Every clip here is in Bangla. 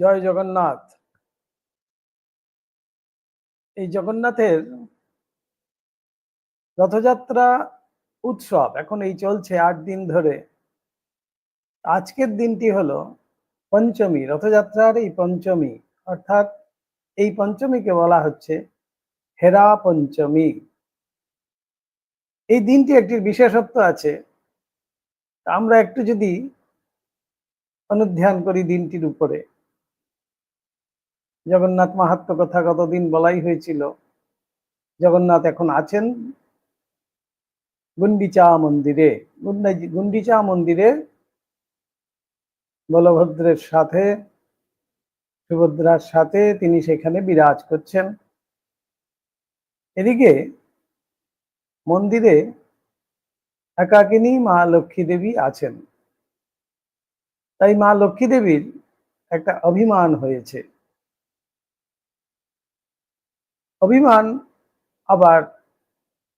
জয় জগন্নাথ। এই জগন্নাথের রথযাত্রা উৎসব এখন এই চলছে আট দিন ধরে। আজকের দিনটি হলো পঞ্চমী, রথযাত্রার এই পঞ্চমী। অর্থাৎ এই পঞ্চমীকে বলা হচ্ছে হেরা পঞ্চমী। এই দিনটি একটি বিশেষত্ব আছে। আমরা একটু যদি অনুধ্যান করি দিনটির উপরে। জগন্নাথ মাহাত্ম কথা গতদিন বলাই হয়েছিল? জগন্নাথ এখন আছেন গুন্ডিচা মন্দিরে। গুন্ডিচা মন্দিরে বলভদ্রের সাথে, সুভদ্রার সাথে তিনি সেখানে বিরাজ করছেন। এদিকে মন্দিরে একাকিনী মা লক্ষ্মী দেবী আছেন। তাই মা লক্ষ্মী দেবীর একটা অভিমান হয়েছে। অভিমান, আবার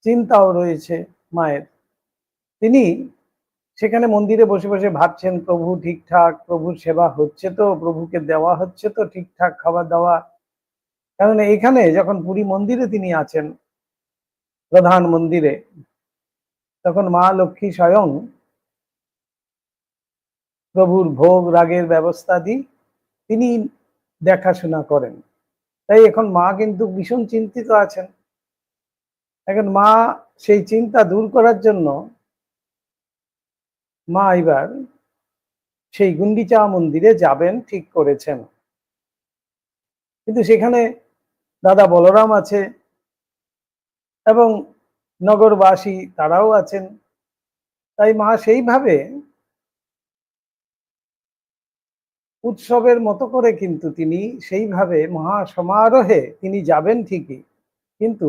চিন্তাও রয়েছে মায়ের। তিনি সেখানে মন্দিরে বসে বসে ভাবছেন, প্রভু ঠিকঠাক, প্রভুর সেবা হচ্ছে তো, প্রভুকে দেওয়া হচ্ছে তো ঠিকঠাক খাবার দাওয়া। কারণ এখানে যখন পুরী মন্দিরে তিনি আছেন, প্রধান মন্দিরে, তখন মা লক্ষ্মী স্বয়ং প্রভুর ভোগ, রাগের ব্যবস্থা দিয়ে তিনি দেখাশোনা করেন। তাই এখন মা কিন্তু ভীষণ চিন্তিত আছেন। এখন মা সেই চিন্তা দূর করার জন্য মা এবার সেই গুন্ডিচা মন্দিরে যাবেন, ঠিক করেছেন। কিন্তু সেখানে দাদা বলরাম আছে এবং নগরবাসী তারাও আছেন। তাই মা সেইভাবে উৎসবের মতো করে কিন্তু তিনি সেইভাবে মহা সমারোহে তিনি যাবেন ঠিকই। কিন্তু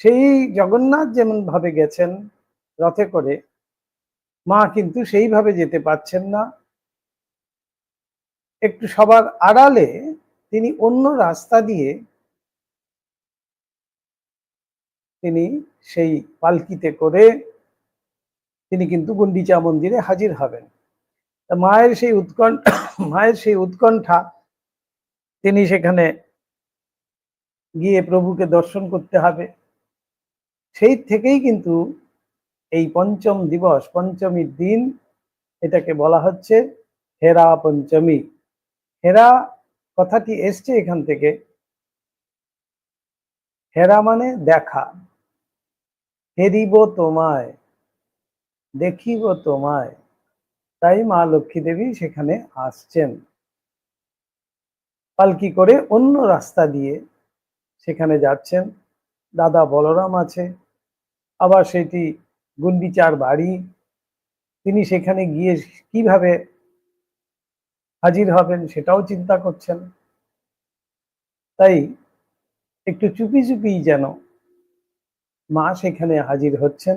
সেই জগন্নাথ যেমন ভাবে গেছেন রথে করে, মা কিন্তু সেইভাবে যেতে পারছেন না। একটু সবার আড়ালে তিনি অন্য রাস্তা দিয়ে তিনি সেই পালকিতে করে তিনি কিন্তু গুন্ডিচা মন্দিরে হাজির হবেন। মায়ের সেই উৎকণ্ঠা, মায়ের সেই উৎকণ্ঠা তিনি সেখানে গিয়ে প্রভুকে দর্শন করতে হবে। সেই থেকেই কিন্তু এই পঞ্চম দিবস, পঞ্চমীর দিন এটাকে বলা হচ্ছে হেরা পঞ্চমী। হেরা, কথাটি এসছে এখান থেকে। হেরা মানে দেখা। হেরিব তোমায়, দেখিব তোমায়। তাই মা লক্ষ্মী দেবী সেখানে আসছেন। পালকি করে অন্য রাস্তা দিয়ে সেখানে যাচ্ছেন। দাদা বলরাম আছে, আবার সেটি গুন্ডিচার বাড়ি। তিনি সেখানে গিয়ে কীভাবে হাজির হবেন সেটাও চিন্তা করছেন। তাই একটু চুপি চুপি যেন মা সেখানে হাজির হচ্ছেন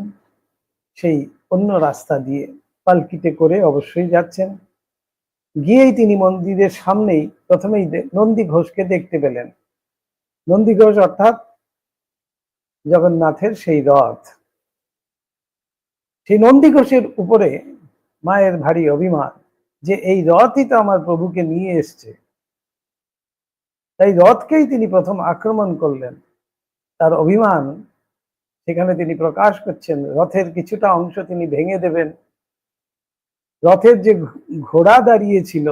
সেই অন্য রাস্তা দিয়ে। পালকিতে করে অবশ্যই যাচ্ছেন। গিয়েই তিনি মন্দিরের সামনেই প্রথমেই নন্দী ঘোষকে দেখতে পেলেন। নন্দী ঘোষ অর্থাৎ জগন্নাথের সেই রথ। সেই নন্দী ঘোষের উপরে মায়ের ভারী অভিমান যে এই রথই তো আমার প্রভুকে নিয়ে এসছে। তাই রথকেই তিনি প্রথম আক্রমণ করলেন। তার অভিমান সেখানে তিনি প্রকাশ করছেন। রথের কিছুটা অংশ তিনি ভেঙে দেবেন। রথের যে ঘোড়া দাঁড়িয়েছিল,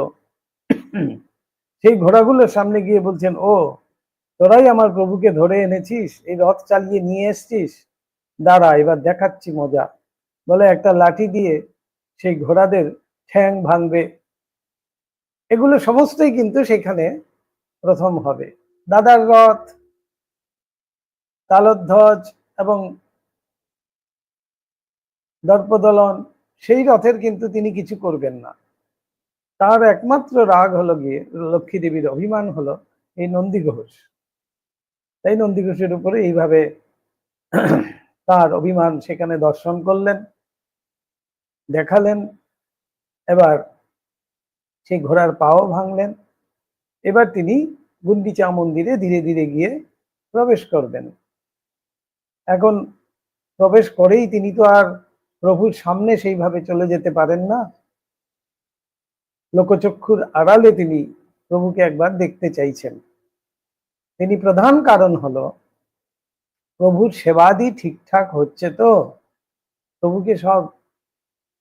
সেই ঘোড়াগুলোর সামনে গিয়ে বলছেন, ও, তোরাই আমার প্রভুকে ধরে এনেছিস, এই রথ চালিয়ে নিয়ে এসছিস? দাঁড়া, এবার দেখাচ্ছি মজা। বলে একটা লাঠি দিয়ে সেই ঘোড়াদের ঠ্যাং ভাঙবে। এগুলো সমস্তই কিন্তু সেখানে প্রথম হবে। দাদার রথ, তালধ্বজ এবং দর্পদলন সেই রথের কিন্তু তিনি কিছু করবেন না। তার একমাত্র রাগ হলো গিয়ে লক্ষ্মী দেবীর অভিমান হলো এই নন্দী ঘোষ। তাই নন্দী ঘোষের উপরে এইভাবে তার অভিমান সেখানে দর্শন করলেন, দেখালেন, এবার সেই ঘোড়ার পাও ভাঙলেন, এবার তিনি গুন্ডিচা মন্দিরে ধীরে ধীরে গিয়ে প্রবেশ করবেন। এখন প্রবেশ করেই তিনি তো আর প্রভুর সামনে সেইভাবে চলে যেতে পারেন না। লোকচক্ষুর আড়ালে তিনি প্রভুকে একবার দেখতে চাইছেন। তিনি প্রধান কারণ হলো, প্রভুর সেবাদি ঠিকঠাক হচ্ছে তো। প্রভুকে সব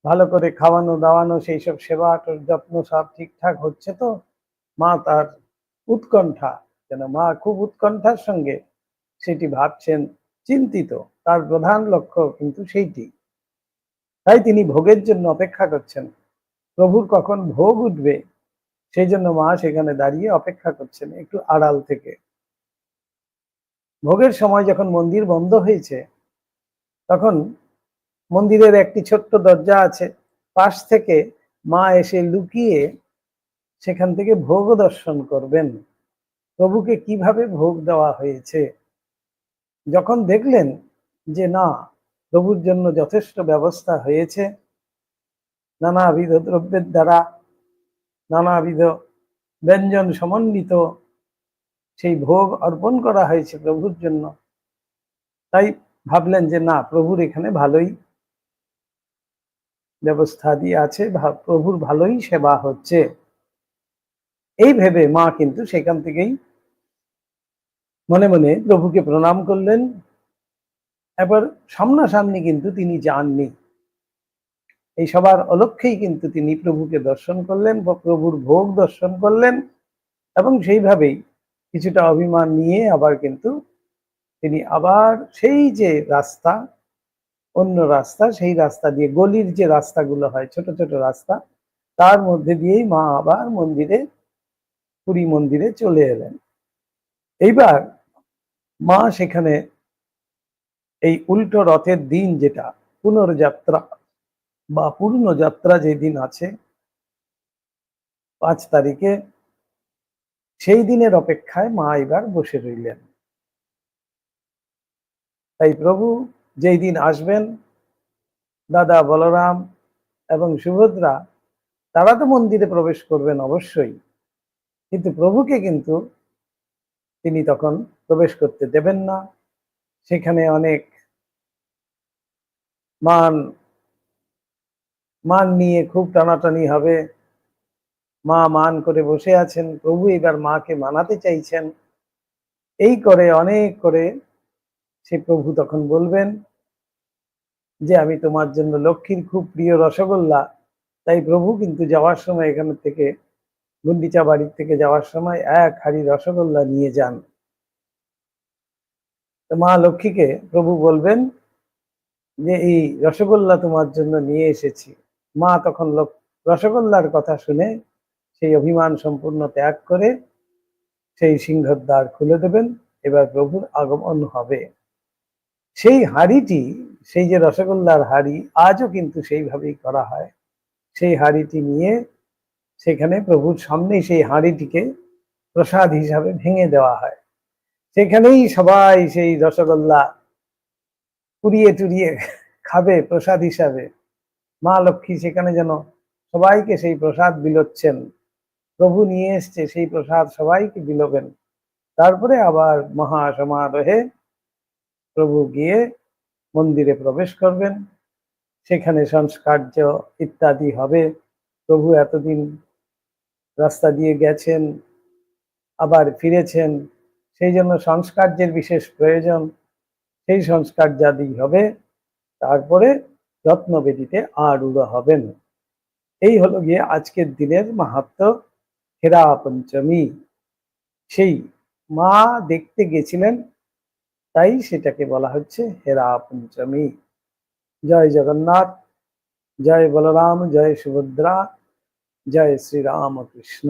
ভালো করে খাওয়ানো, দাওয়ানো সেই সব সেবা যত্ন সব ঠিকঠাক হচ্ছে তো। মা তার উৎকণ্ঠা, যেন মা খুব উৎকণ্ঠার সঙ্গে সেটি ভাবছেন, চিন্তিত। তার প্রধান লক্ষ্য কিন্তু সেইটি। তাই তিনি ভোগের জন্য অপেক্ষা করছেন। প্রভুর কখন ভোগ উঠবে সেই জন্য মা সেখানে দাঁড়িয়ে অপেক্ষা করছেন একটু আড়াল থেকে। ভোগের সময় যখন মন্দির বন্ধ হয়েছে, তখন মন্দিরের একটি ছোট্ট দরজা আছে। পাশ থেকে মা এসে লুকিয়ে সেখান থেকে ভোগ দর্শন করবেন। প্রভুকে কীভাবে ভোগ দেওয়া হয়েছে? যখন দেখলেন যে না প্রভুর জন্য যথেষ্ট ব্যবস্থা হয়েছে। নানাবিধ দ্রব্যের দ্বারা, নানাবিধ ব্যঞ্জন সমন্বিত সেই ভোগ অর্পণ করা হয়েছে প্রভুর জন্য। তাই ভাবলেন যে না, প্রভুর এখানে ভালোই ব্যবস্থা দিয়ে আছে প্রভুর ভালোই সেবা হচ্ছে। এই ভেবে মা কিন্তু সেখান থেকেই মনে মনে প্রভুকে প্রণাম করলেন। এবার সামনাসামনি কিন্তু তিনি যাননি। এই সবার অলক্ষেই কিন্তু তিনি প্রভুকে দর্শন করলেন প্রভুর ভোগ দর্শন করলেন এবং সেইভাবেই কিছুটা অভিমান নিয়ে আবার কিন্তু তিনি আবার সেই যে রাস্তা, অন্য রাস্তা, সেই রাস্তা দিয়ে গলির যে রাস্তাগুলো হয়, ছোট ছোট রাস্তা, তার মধ্যে দিয়েই মা আবার মন্দিরে, পুরী মন্দিরে চলে এলেন। এইবার মা সেখানে এই উল্টো রথের দিন যেটা, পুনর্যাত্রা বা পূর্ণ যাত্রা যে দিন আছে, পাঁচ তারিখে, সেই দিনের অপেক্ষায় মা এবার বসে রইলেন। তাই প্রভু, যেই দিন আসবেন, দাদা বলরাম এবং সুভদ্রা, তারা তো মন্দিরে প্রবেশ করবেন অবশ্যই। কিন্তু প্রভুকে কিন্তু তিনি তখন প্রবেশ করতে দেবেন না। সেখানে অনেক মান মান নিয়ে খুব টানাটানি হবে। মা মান করে বসে আছেন, প্রভু এবার মাকে মানাতে চাইছেন। এই করে, অনেক করে সে প্রভু তখন বলবেন যে, আমি তোমার জন্য লক্ষ্মীর খুব প্রিয় রসগোল্লা। তাই প্রভু কিন্তু যাওয়ার সময় এখান থেকে, গুন্ডিচা বাড়ির থেকে যাওয়ার সময় এক হাড়ি রসগোল্লা নিয়ে যান। মা লক্ষ্মীকে প্রভু বলবেন যে, এই রসগোল্লা তোমার জন্য নিয়ে এসেছি। মা তখন রসগোল্লার কথা শুনে সেই অভিমান সম্পূর্ণ ত্যাগ করে সেই সিংহর দ্বার খুলে দেবেন। এবার প্রভুর আগমন হবে। সেই হাড়িটি, সেই যে রসগোল্লার হাড়ি, আজও কিন্তু সেইভাবেই করা হয়। সেই হাড়িটি নিয়ে সেখানে প্রভুর সামনেই সেই হাঁড়িটিকে প্রসাদ হিসাবে ভেঙে দেওয়া হয়। সেখানেই সবাই সেই রসগোল্লা পুড়িয়ে টুরিয়ে খাবে প্রসাদ হিসাবে। মা লক্ষ্মী সেখানে যেন সবাইকে সেই প্রসাদ বিলোচ্ছেন। প্রভু নিয়ে এসছে সেই প্রসাদ সবাইকে বিলোবেন। তারপরে আবার মহা সমারোহে প্রভু গিয়ে মন্দিরে প্রবেশ করবেন। সেখানে সংস্কার্য ইত্যাদি হবে। প্রভু এতদিন রাস্তা দিয়ে গেছেন, আবার ফিরেছেন। সেই জন্য সংস্কার্যের বিশেষ প্রয়োজন, সেই সংস্কার্যাদি হবে, তারপরে রত্নবেদিতে আরূঢ় হবেন এই হলো গিয়ে আজকের দিনের মাহাত্ম হেরা পঞ্চমী। সেই মা দেখতে গেছিলেন, তাই সেটাকে বলা হচ্ছে হেরা পঞ্চমী। জয় জগন্নাথ, জয় বলরাম, জয় সুভদ্রা, জয় শ্রী রাম কৃষ্ণ